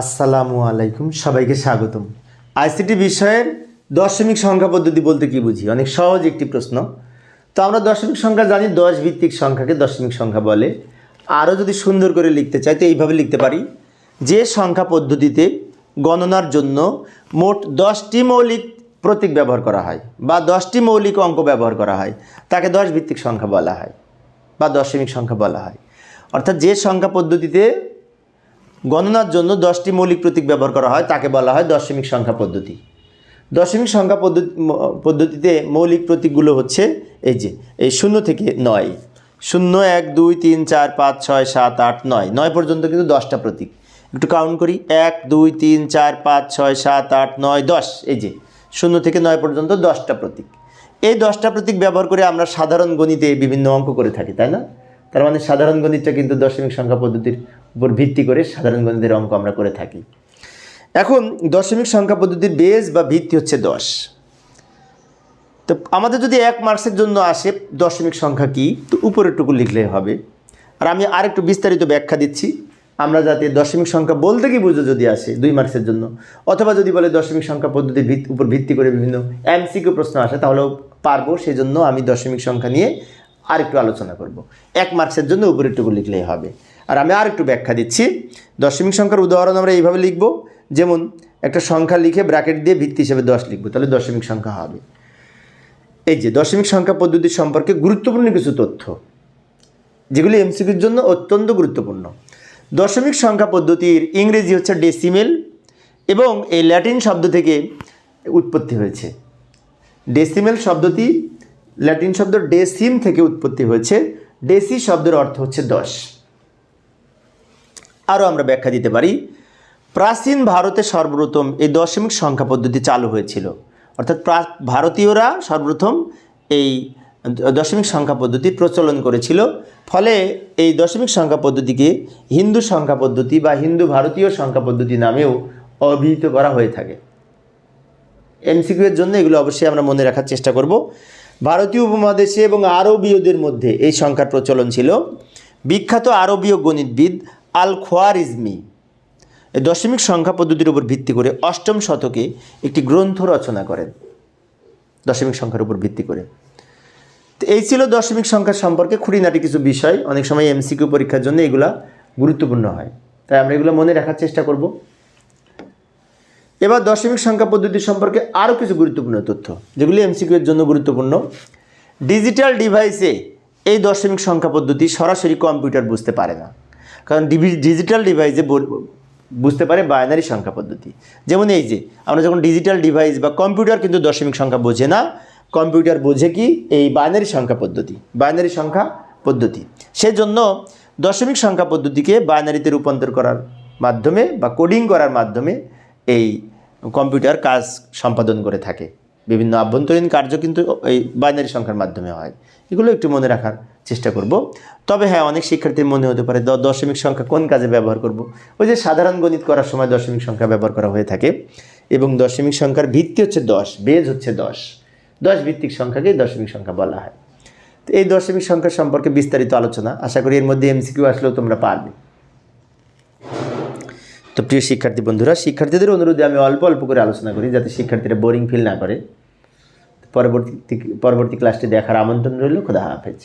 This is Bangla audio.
আসসালামু আলাইকুম, সবাইকে স্বাগতম। আইসিটি বিষয়ের দশমিক সংখ্যা পদ্ধতি বলতে কি বুঝি? অনেক সহজ একটি প্রশ্ন। তো আমরা দশমিক সংখ্যা জানি দশ ভিত্তিক সংখ্যাকে দশমিক সংখ্যা বলে। আরও যদি সুন্দর করে লিখতে চাই, তো এইভাবে লিখতে পারি। যে সংখ্যা পদ্ধতিতে গণনার জন্য মোট দশটি মৌলিক প্রতীক ব্যবহার করা হয় বা দশটি মৌলিক অঙ্ক ব্যবহার করা হয়, তাকে দশ ভিত্তিক সংখ্যা বলা হয় বা দশমিক সংখ্যা বলা হয়। অর্থাৎ যে সংখ্যা পদ্ধতিতে গণনার জন্য দশটি মৌলিক প্রতীক ব্যবহার করা হয়, তাকে বলা হয় দশমিক সংখ্যা পদ্ধতি। দশমিক সংখ্যা পদ্ধতি পদ্ধতিতে মৌলিক প্রতীকগুলো হচ্ছে এই যে, এই শূন্য থেকে নয়। শূন্য, এক, দুই, তিন, চার, পাঁচ, ছয়, সাত, আট, নয়। নয় পর্যন্ত কিন্তু দশটা প্রতীক। একটু কাউন্ট করি। এক, দুই, তিন, চার, পাঁচ, ছয়, সাত, আট, নয়, দশ। এই যে, শূন্য থেকে নয় পর্যন্ত দশটা প্রতীক। এই দশটা প্রতীক ব্যবহার করে আমরা সাধারণ গণিতে বিভিন্ন অঙ্ক করে থাকি, তাই না? তার মানে সাধারণ গণিতটা কিন্তু দশমিক সংখ্যা পদ্ধতির উপর ভিত্তি করে সাধারণ গণিতের অঙ্ক আমরা করে থাকি। এখন দশমিক সংখ্যা পদ্ধতির বেস বা ভিত্তি হচ্ছে দশ। তো আমাদের যদি এক মার্কসের জন্য আসে দশমিক সংখ্যা কি, তো উপরেরটুকু লিখলেই হবে। আর আমি আরেকটু বিস্তারিত ব্যাখ্যা দিচ্ছি। আমরা যাতে দশমিক সংখ্যা বলতে কি বুঝো যদি আসে দুই মার্কসের জন্য, অথবা যদি বলে দশমিক সংখ্যা পদ্ধতির উপর ভিত্তি করে বিভিন্ন এমসিকিউ প্রশ্ন আসে, তাহলেও পারব। সেই জন্য আমি দশমিক সংখ্যা নিয়ে আরেকটু আলোচনা করব। এক মার্কসের জন্য উপরেরটুকু লিখলেই হবে। আর আমি আরেকটু ব্যাখ্যা দিচ্ছি। দশমিক সংখ্যার উদাহরণ আমরা এইভাবে লিখব। যেমন একটা সংখ্যা লিখে ব্র্যাকেট দিয়ে ভিত্তি হিসেবে দশ লিখব। তাহলে দশমিক সংখ্যা হবে। এই যে দশমিক সংখ্যা পদ্ধতি সম্পর্কে গুরুত্বপূর্ণ কিছু তথ্য, যেগুলি এমসিকিউর জন্য অত্যন্ত গুরুত্বপূর্ণ। দশমিক সংখ্যা পদ্ধতির ইংরেজি হচ্ছে ডেসিমেল এবং এই ল্যাটিন শব্দ থেকে উৎপত্তি হয়েছে। ডেসিমেল শব্দটি ল্যাটিন শব্দ ডেসিম থেকে উৎপত্তি হয়েছে। ডেসি শব্দের অর্থ হচ্ছে দশ। আরও আমরা ব্যাখ্যা দিতে পারি। প্রাচীন ভারতে সর্বপ্রথম এই দশমিক সংখ্যা পদ্ধতি চালু হয়েছিল। অর্থাৎ ভারতীয়রা সর্বপ্রথম এই দশমিক সংখ্যা পদ্ধতি প্রচলন করেছিল। ফলে এই দশমিক সংখ্যা পদ্ধতিকে হিন্দু সংখ্যা পদ্ধতি বা হিন্দু ভারতীয় সংখ্যা পদ্ধতি নামেও অভিহিত করা হয়ে থাকে। এমসিকিউ এর জন্য এগুলো অবশ্যই আমরা মনে রাখার চেষ্টা করব। ভারতীয় উপমহাদেশে এবং আরবীয়দের মধ্যে এই সংখ্যার প্রচলন ছিল। বিখ্যাত আরবীয় গণিতবিদ আল খোয়ারিজমি দশমিক সংখ্যা পদ্ধতির উপর ভিত্তি করে অষ্টম শতকে একটি গ্রন্থ রচনা করেন। দশমিক সংখ্যার উপর ভিত্তি করে। তো এই ছিল দশমিক সংখ্যা সম্পর্কে খুঁটিনাটি কিছু বিষয়। অনেক সময় এমসিকিউ পরীক্ষার জন্য এগুলা গুরুত্বপূর্ণ হয়। তাই আমরা এগুলো মনে রাখার চেষ্টা করব। এবার দশমিক সংখ্যা পদ্ধতি সম্পর্কে আরও কিছু গুরুত্বপূর্ণ তথ্য, যেগুলি এমসিকিউ এর জন্য গুরুত্বপূর্ণ। ডিজিটাল ডিভাইসে এই দশমিক সংখ্যা পদ্ধতি সরাসরি কম্পিউটার বুঝতে পারে না। কারণ ডিজিটাল ডিভাইসে বুঝতে পারে বাইনারি সংখ্যা পদ্ধতি। যেমন এই যে, আমরা যখন ডিজিটাল ডিভাইস বা কম্পিউটার কিন্তু দশমিক সংখ্যা বোঝে না কম্পিউটার বোঝে কি এই বাইনারি সংখ্যা পদ্ধতি বাইনারি সংখ্যা পদ্ধতি। সেজন্য দশমিক সংখ্যা পদ্ধতিকে বাইনারিতে রূপান্তর করার মাধ্যমে বা কোডিং করার মাধ্যমে এই কম্পিউটার কাজ সম্পাদন করে থাকে। বিভিন্ন আভ্যন্তরীণ কার্য কিন্তু এই বাইনারি সংখ্যার মাধ্যমে হয়। এগুলো একটু মনে রাখার চেষ্টা করব। তবে হ্যাঁ অনেক শিক্ষার্থীর মনে হতে পারে দশমিক সংখ্যা কোন কাজে ব্যবহার করব? ওই যে সাধারণ গণিত করার সময় দশমিক সংখ্যা ব্যবহার করা হয়ে থাকে এবং দশমিক সংখ্যার ভিত্তি হচ্ছে দশ, বেজ হচ্ছে দশ। দশ ভিত্তিক সংখ্যাকেই দশমিক সংখ্যা বলা হয়। তো এই দশমিক সংখ্যা সম্পর্কে বিস্তারিত আলোচনা, আশা করি এর মধ্যে এমসিকিউ আসলেও তোমরা পারবে। তো প্রিয় শিক্ষার্থী বন্ধুরা, শিক্ষার্থীদের অনুরোধে আমি অল্প অল্প করে আলোচনা করি যাতে শিক্ষার্থীরা বোরিং ফিল না করে। পরবর্তী পরবর্তী ক্লাসটি দেখার আমন্ত্রণ রইল। খোদা হাফেজ।